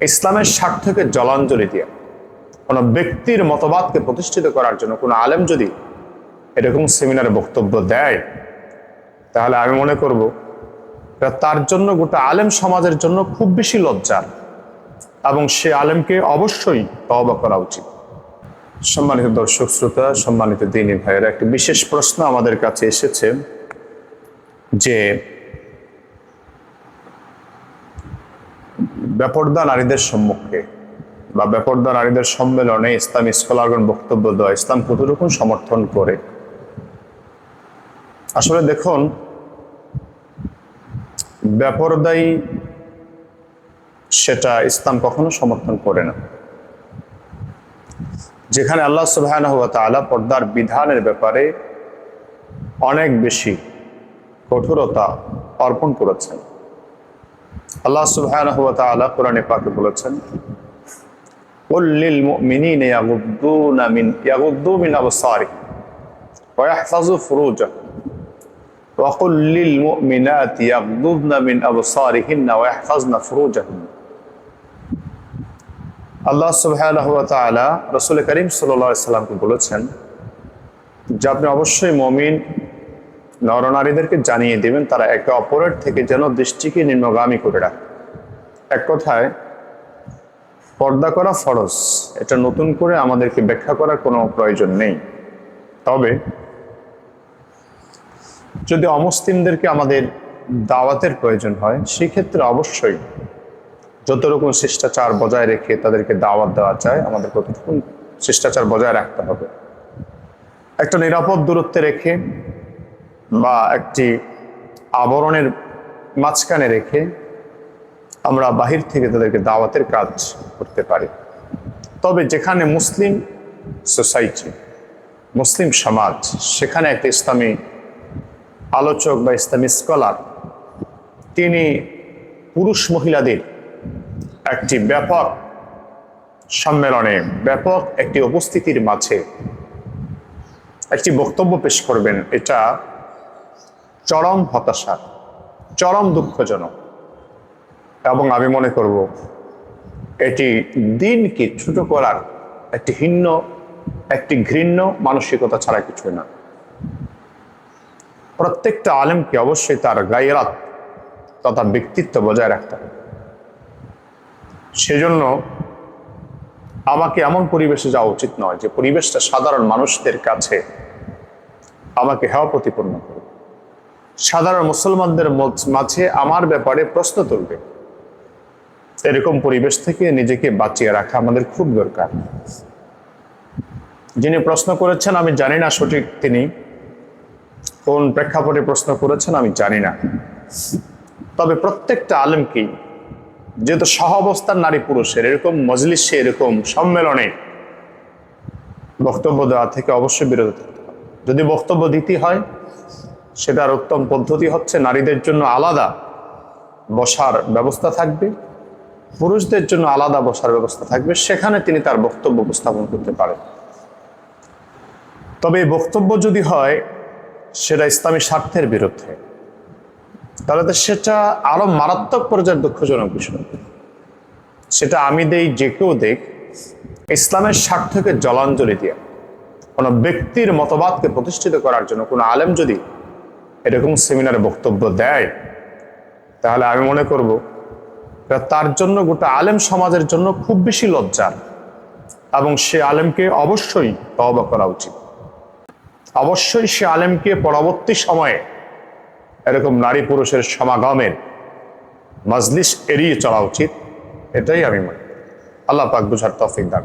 ইসলামের স্বার্থকে জলাঞ্জলি দিয়ে, কোনো ব্যক্তির মতবাদকে প্রতিষ্ঠিত করার জন্য কোনো আলেম যদি এরকম সেমিনারে বক্তব্য দেয়, তাহলে আমি মনে করব তার জন্য গোটা আলেম সমাজের জন্য খুব বেশি লজ্জার এবং সে আলেমকে অবশ্যই তওবা করা উচিত। সম্মানিত দর্শক শ্রোতা, সম্মানিত দিনী ভাইয়েরা, একটি বিশেষ প্রশ্ন আমাদের কাছে এসেছে যে বেপর্দা নারীদের সম্মুখে বা বেপর্দা নারীদের সম্মেলনে ইসলাম স্কলারগণ বক্তব্য দেওয়া, ইসলাম কতটুকু সমর্থন করে? আসলে দেখুন, বেপরদাই সেটা ইসলাম কখনো সমর্থন করে না। যেখানে আল্লাহ সুবহান তাআলা পর্দার বিধানের ব্যাপারে অনেক বেশি কঠোরতা অর্পণ করেছেন। আল্লাহ সুবহানাহু ওয়া তাআলা কোরআনে পাকে বলেছেন قل للمؤمنين يغضون من يغضوا من أبصارهم ويحفظوا فروجهم وقل للمؤمنات يغضضن من أبصارهن ويحفظن فروجهن আল্লাহ সুবহানাহু ওয়া তাআলা রাসূল করিম সাল্লাল্লাহু আলাইহি সাল্লামকে বলেছেন যে আপনি অবশ্যই মুমিন নরনারীদেরকে জানিয়ে দেবেন, তারা একে অপরের থেকে যেন দৃষ্টিকে নিম্নগামী করে রাখে। এক কথায়, পর্দা করা ফরজ। এটা নতুন করে আমাদেরকে ব্যাখ্যা করার কোনো প্রয়োজন নেই। তবে, যদি অমুসলিমদেরকে আমাদের দাওয়াতের প্রয়োজন হয়, সেক্ষেত্রে অবশ্যই যত রকম শিষ্টাচার বজায় রেখে তাদেরকে দাওয়াত দেওয়া যায়, আমাদের কতটুকু শিষ্টাচার বজায় রাখতে হবে। একটা নিরাপদ দূরত্বে রেখে বা একটি আবরণের মাঝখানে রেখে আমরা বাহির থেকে তাদেরকে দাওয়াতের কাজ করতে পারি। তবে যেখানে মুসলিম সোসাইটি, মুসলিম সমাজ, সেখানে একটা ইসলামী আলোচক বা ইসলামী স্কলার, তিনি পুরুষ মহিলাদের একটি ব্যাপক সম্মেলনে, ব্যাপক একটি উপস্থিতির মাঝে একটি বক্তব্য পেশ করবেন। এটা চরম হতাশা, চরম দুঃখজনক। এবং আমি মনে করব, এটি দিনকে ছোট করার একটি হিন্ন একটি ঘৃণ্য মানসিকতা ছাড়া কিছুই না। প্রত্যেকটা আলেমকে অবশ্যই তার গায়েরাত তথা ব্যক্তিত্ব বজায় রাখতে হবে। সেজন্য আমাকে এমন পরিবেশে যাওয়া উচিত নয় যে পরিবেশটা সাধারণ মানুষদের কাছে আমাকে হেওয়া প্রতিপন্ন করবে। সাধারণ মুসলমানদের মাঝে আমার ব্যাপারে প্রশ্ন তুলবে। এরকম পরিবেশ থেকে নিজেকে বাঁচিয়ে রাখা আমাদের খুব দরকার। যিনি প্রশ্ন করেছেন, আমি জানি না সঠিক তিনি। কোন প্রেক্ষাপটে প্রশ্ন করেছেন, আমি জানি না। তবে প্রত্যেকটা আলেমকেই যেহেতু সহ অবস্থান নারী পুরুষের, এরকম মজলিসে, এরকম সম্মেলনে বক্তব্য দেওয়া থেকে অবশ্যই বিরত থাকতে হবে। যদি বক্তব্য দিতে হয় সেটার উত্তম পদ্ধতি হচ্ছে নারীদের জন্য আলাদা বসার ব্যবস্থা থাকবে, পুরুষদের জন্য আলাদা বসার ব্যবস্থা থাকবে, সেখানে তিনি তার বক্তব্য উপস্থাপন করতে পারেন। তবে এই বক্তব্য যদি হয়, সেটা ইসলামী স্বার্থের বিরুদ্ধে। তাহলে তো সেটা আরও মারাত্মক পর্যায়ের দুঃখজনক বিষয়। সেটা আমি দেই, যে কেউ দেখ, ইসলামের স্বার্থকে জলাঞ্জলি দিয়ে, কোনো ব্যক্তির মতবাদকে প্রতিষ্ঠিত করার জন্য কোনো আলেম যদি এরকম সেমিনারে বক্তব্য দেয়, তাহলে আমি মনে করব তার জন্য গোটা আলেম সমাজের জন্য খুব বেশি লজ্জার এবং সে আলেমকে অবশ্যই তওবা করা উচিত অবশ্যই সে আলেমকে পরবর্তী সময়ে এরকম নারী পুরুষের সমাগমের মজলিস এড়িয়ে চলা উচিত, এটাই আমি মনে করি। আল্লাহ পাক বুঝার তফিক দান